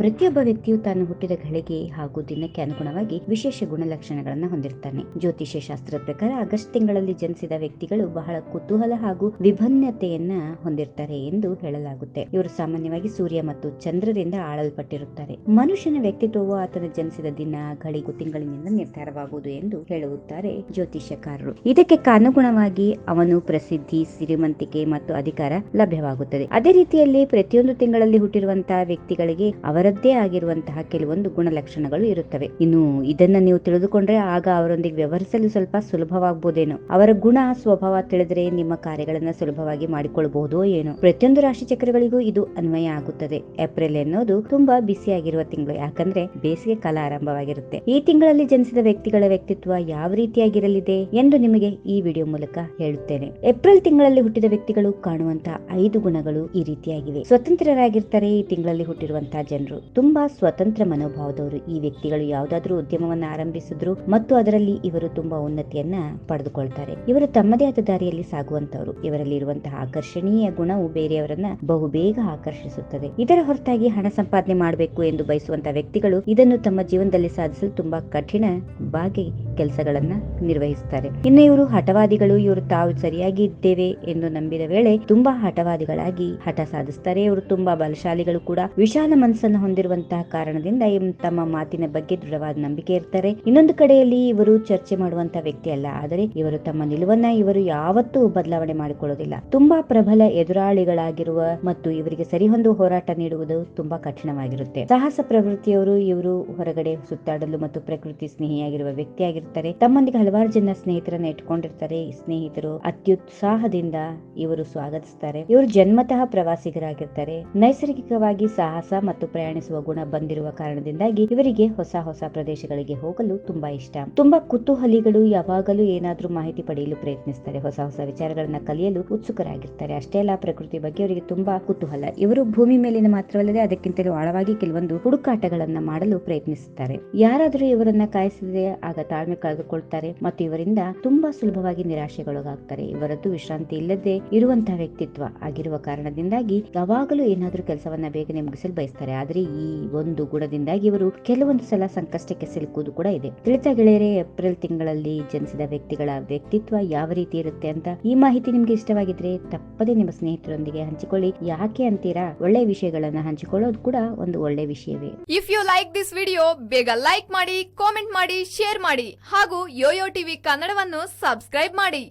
ಪ್ರತಿಯೊಬ್ಬ ವ್ಯಕ್ತಿಯು ತಾನು ಹುಟ್ಟಿದ ಘಳಿಗೆ ಹಾಗೂ ದಿನಕ್ಕೆ ಅನುಗುಣವಾಗಿ ವಿಶೇಷ ಗುಣಲಕ್ಷಣಗಳನ್ನು ಹೊಂದಿರ್ತಾನೆ. ಜ್ಯೋತಿಷ್ಯ ಶಾಸ್ತ್ರದ ಪ್ರಕಾರ ಆಗಸ್ಟ್ ತಿಂಗಳಲ್ಲಿ ಜನಿಸಿದ ವ್ಯಕ್ತಿಗಳು ಬಹಳ ಕುತೂಹಲ ಹಾಗೂ ವಿಭಿನ್ನತೆಯನ್ನ ಹೊಂದಿರ್ತಾರೆ ಎಂದು ಹೇಳಲಾಗುತ್ತೆ. ಇವರು ಸಾಮಾನ್ಯವಾಗಿ ಸೂರ್ಯ ಮತ್ತು ಚಂದ್ರರಿಂದ ಆಳಲ್ಪಟ್ಟಿರುತ್ತಾರೆ. ಮನುಷ್ಯನ ವ್ಯಕ್ತಿತ್ವವು ಆತನ ಜನಿಸಿದ ದಿನ, ಘಳಿಗೂ ತಿಂಗಳಿನಿಂದ ನಿರ್ಧಾರವಾಗುವುದು ಎಂದು ಹೇಳುತ್ತಾರೆ ಜ್ಯೋತಿಷ್ಯಕಾರರು. ಇದಕ್ಕೆ ಕಾನುಗುಣವಾಗಿ ಅವನು ಪ್ರಸಿದ್ಧಿ ಶ್ರೀಮಂತಿಕೆ ಮತ್ತು ಅಧಿಕಾರ ಲಭ್ಯವಾಗುತ್ತದೆ. ಅದೇ ರೀತಿಯಲ್ಲಿ ಪ್ರತಿಯೊಂದು ತಿಂಗಳಲ್ಲಿ ಹುಟ್ಟಿರುವಂತಹ ವ್ಯಕ್ತಿಗಳಿಗೆ ಅವರದ್ದೇ ಆಗಿರುವಂತಹ ಕೆಲವೊಂದು ಗುಣಲಕ್ಷಣಗಳು ಇರುತ್ತವೆ. ಇನ್ನು ಇದನ್ನ ನೀವು ತಿಳಿದುಕೊಂಡ್ರೆ ಆಗ ಅವರೊಂದಿಗೆ ವ್ಯವಹರಿಸಲು ಸ್ವಲ್ಪ ಸುಲಭವಾಗಬಹುದೇನೋ ಅವರ ಗುಣ, ಸ್ವಭಾವ ತಿಳಿದ್ರೆ ನಿಮ್ಮ ಕಾರ್ಯಗಳನ್ನ ಸುಲಭವಾಗಿ ಮಾಡಿಕೊಳ್ಳಬಹುದು ಏನೋ. ಪ್ರತಿಯೊಂದು ರಾಶಿ ಚಕ್ರಗಳಿಗೂ ಇದು ಅನ್ವಯ ಆಗುತ್ತದೆ. ಏಪ್ರಿಲ್ ಎನ್ನುವುದು ತುಂಬಾ ಬಿಸಿಯಾಗಿರುವ ತಿಂಗಳು. ಯಾಕಂದ್ರೆ ಬೇಸಿಗೆ ಕಾಲ ಆರಂಭವಾಗಿರುತ್ತೆ. ಈ ತಿಂಗಳಲ್ಲಿ ಜನಿಸಿದ ವ್ಯಕ್ತಿಗಳ ವ್ಯಕ್ತಿತ್ವ ಯಾವ ರೀತಿಯಾಗಿರಲಿದೆ ಎಂದು ನಿಮಗೆ ಈ ವಿಡಿಯೋ ಮೂಲಕ ಹೇಳುತ್ತೇನೆ. ಏಪ್ರಿಲ್ ತಿಂಗಳಲ್ಲಿ ಹುಟ್ಟಿದ ವ್ಯಕ್ತಿಗಳು ಕಾಣುವಂತಹ ಐದು ಗುಣಗಳು ಈ ರೀತಿಯಾಗಿವೆ. ಸ್ವತಂತ್ರರಾಗಿರ್ತಾರೆ ಈ ತಿಂಗಳಲ್ಲಿ ಹುಟ್ಟಿರುವಂತಹ ಜನರು. ತುಂಬಾ ಸ್ವತಂತ್ರ ಮನೋಭಾವದವರು ಈ ವ್ಯಕ್ತಿಗಳು ಯಾವುದಾದ್ರೂ ಉದ್ಯಮವನ್ನ ಆರಂಭಿಸಿದ್ರು ಮತ್ತು ಅದರಲ್ಲಿ ಇವರು ತುಂಬಾ ಉನ್ನತಿಯನ್ನ ಪಡೆದುಕೊಳ್ತಾರೆ. ಇವರು ತಮ್ಮದೇ ಆದ ದಾರಿಯಲ್ಲಿ ಸಾಗುವಂತವರು ಇವರಲ್ಲಿ ಇರುವಂತಹ ಆಕರ್ಷಣೀಯ ಗುಣವು ಬೇರೆಯವರನ್ನ ಬಹುಬೇಗ ಆಕರ್ಷಿಸುತ್ತದೆ. ಇದರ ಹೊರತಾಗಿ ಹಣ ಸಂಪಾದನೆ ಮಾಡಬೇಕು ಎಂದು ಬಯಸುವಂತಹ ವ್ಯಕ್ತಿಗಳು ಇದನ್ನು ತಮ್ಮ ಜೀವನದಲ್ಲಿ ಸಾಧಿಸಲು ತುಂಬಾ ಕಠಿಣ ಬಾಗಿ ಕೆಲಸಗಳನ್ನ ನಿರ್ವಹಿಸುತ್ತಾರೆ. ಇನ್ನು ಇವರು ಹಠವಾದಿಗಳು, ಇವರು ತಾವು ಸರಿಯಾಗಿ ಇದ್ದೇವೆ ಎಂದು ನಂಬಿದ ವೇಳೆ ತುಂಬಾ ಹಠವಾದಿಗಳಾಗಿ ಹಠ ಸಾಧಿಸ್ತಾರೆ. ಇವರು ತುಂಬಾ ಬಲಶಾಲಿಗಳು ಕೂಡ. ವಿಶಾಲ ಮನಸ್ಸನ್ನು ಹೊಂದಿರುವಂತಹ ಕಾರಣದಿಂದ ತಮ್ಮ ಮಾತಿನ ಬಗ್ಗೆ ದೃಢವಾದ ನಂಬಿಕೆ ಇರ್ತಾರೆ. ಇನ್ನೊಂದು ಕಡೆಯಲ್ಲಿ ಇವರು ಚರ್ಚೆ ಮಾಡುವಂತಹ ವ್ಯಕ್ತಿ ಅಲ್ಲ. ಆದರೆ ಇವರು ತಮ್ಮ ನಿಲುವನ್ನ ಇವರು ಯಾವತ್ತೂ ಬದಲಾವಣೆ ಮಾಡಿಕೊಳ್ಳೋದಿಲ್ಲ. ತುಂಬಾ ಪ್ರಬಲ ಎದುರಾಳಿಗಳಾಗಿರುವ ಮತ್ತು ಇವರಿಗೆ ಸರಿಹೊಂದು ಹೋರಾಟ ನೀಡುವುದು ತುಂಬಾ ಕಠಿಣವಾಗಿರುತ್ತೆ. ಸಾಹಸ ಪ್ರವೃತ್ತಿಯವರು ಇವರು ಹೊರಗಡೆ ಸುತ್ತಾಡಲು ಮತ್ತು ಪ್ರಕೃತಿ ಸ್ನೇಹಿಯಾಗಿರುವ ವ್ಯಕ್ತಿಯಾಗಿರ್ತಾರೆ ತಮ್ಮೊಂದಿಗೆ ಹಲವಾರು ಜನ ಸ್ನೇಹಿತರನ್ನ ಇಟ್ಕೊಂಡಿರ್ತಾರೆ ಸ್ನೇಹಿತರು ಅತ್ಯುತ್ಸಾಹದಿಂದ ಇವರು ಸ್ವಾಗತಿಸ್ತಾರೆ. ಇವರು ಜನ್ಮತಃ ಪ್ರವಾಸಿಗರಾಗಿರ್ತಾರೆ. ನೈಸರ್ಗಿಕವಾಗಿ ಸಾಹಸ ಮತ್ತು ಪ್ರಯಾಣಿಸುವ ಗುಣ ಬಂದಿರುವ ಕಾರಣದಿಂದಾಗಿ ಇವರಿಗೆ ಹೊಸ ಹೊಸ ಪ್ರದೇಶಗಳಿಗೆ ಹೋಗಲು ತುಂಬಾ ಇಷ್ಟ. ತುಂಬಾ ಕುತೂಹಲಿಗಳು ಯಾವಾಗಲೂ ಏನಾದ್ರೂ ಮಾಹಿತಿ ಪಡೆಯಲು ಪ್ರಯತ್ನಿಸ್ತಾರೆ. ಹೊಸ ಹೊಸ ವಿಚಾರಗಳನ್ನ ಕಲಿಯಲು ಉತ್ಸುಕರಾಗಿರ್ತಾರೆ. ಅಷ್ಟೇ ಅಲ್ಲ, ಪ್ರಕೃತಿ ಬಗ್ಗೆ ಅವರಿಗೆ ತುಂಬಾ ಕುತೂಹಲ. ಇವರು ಭೂಮಿ ಮೇಲಿನ ಮಾತ್ರವಲ್ಲದೆ ಅದಕ್ಕಿಂತಲೂ ಆಳವಾಗಿ ಕೆಲವೊಂದು ಹುಡುಕಾಟಗಳನ್ನ ಮಾಡಲು ಪ್ರಯತ್ನಿಸುತ್ತಾರೆ ಯಾರಾದರೂ ಇವರನ್ನ ಕಾಯಿಸಿದರೆ ಆಗ ತಾಳ್ಮೆ ಕಳೆದುಕೊಳ್ತಾರೆ ಮತ್ತು ಇವರಿಂದ ತುಂಬಾ ಸುಲಭವಾಗಿ ನಿರಾಶೆಗೊಳಗಾಗ್ತಾರೆ. ಇವರದ್ದು ವಿಶ್ರಾಂತಿ ಇಲ್ಲದೆ ಇರುವಂತಹ ವ್ಯಕ್ತಿತ್ವ ಆಗಿರುವ ಕಾರಣದಿಂದಾಗಿ ಯಾವಾಗಲೂ ಏನಾದರೂ ಕೆಲಸವನ್ನ ಬೇಗನೆ ಮುಗಿಸಲು ಬಯಸ್ತಾರೆ. ಆದ್ರೆ ಈ ಒಂದು ಗುಣದಿಂದಾಗಿ ಇವರು ಕೆಲವೊಂದು ಸಲ ಸಂಕಷ್ಟಕ್ಕೆ ಸಿಲುಕುವುದು ಕೂಡ ಇದೆ. ತಿಳಿತ ಗೆಳೆಯರೆ, ಏಪ್ರಿಲ್ ತಿಂಗಳಲ್ಲಿ ಜನಿಸಿದ ವ್ಯಕ್ತಿಗಳ ವ್ಯಕ್ತಿತ್ವ ಯಾವ ರೀತಿ ಇರುತ್ತೆ ಅಂತ ಈ ಮಾಹಿತಿ ನಿಮ್ಗೆ ಇಷ್ಟವಾಗಿದ್ರೆ ತಪ್ಪದೆ ನಿಮ್ಮ ಸ್ನೇಹಿತರೊಂದಿಗೆ ಹಂಚಿಕೊಳ್ಳಿ. ಯಾಕೆ ಅಂತೀರಾ? ಒಳ್ಳೆ ವಿಷಯಗಳನ್ನ ಹಂಚಿಕೊಳ್ಳೋದು ಕೂಡ ಒಂದು ಒಳ್ಳೆ ವಿಷಯವೇ. If you like this video ಬೇಗ ಲೈಕ್ ಮಾಡಿ ಕಾಮೆಂಟ್ ಮಾಡಿ ಶೇರ್ ಮಾಡಿ ಹಾಗೂ ಯೋಯೋ ಟಿವಿ ಕನ್ನಡವನ್ನು ಸಬ್ಸ್ಕ್ರೈಬ್ ಮಾಡಿ.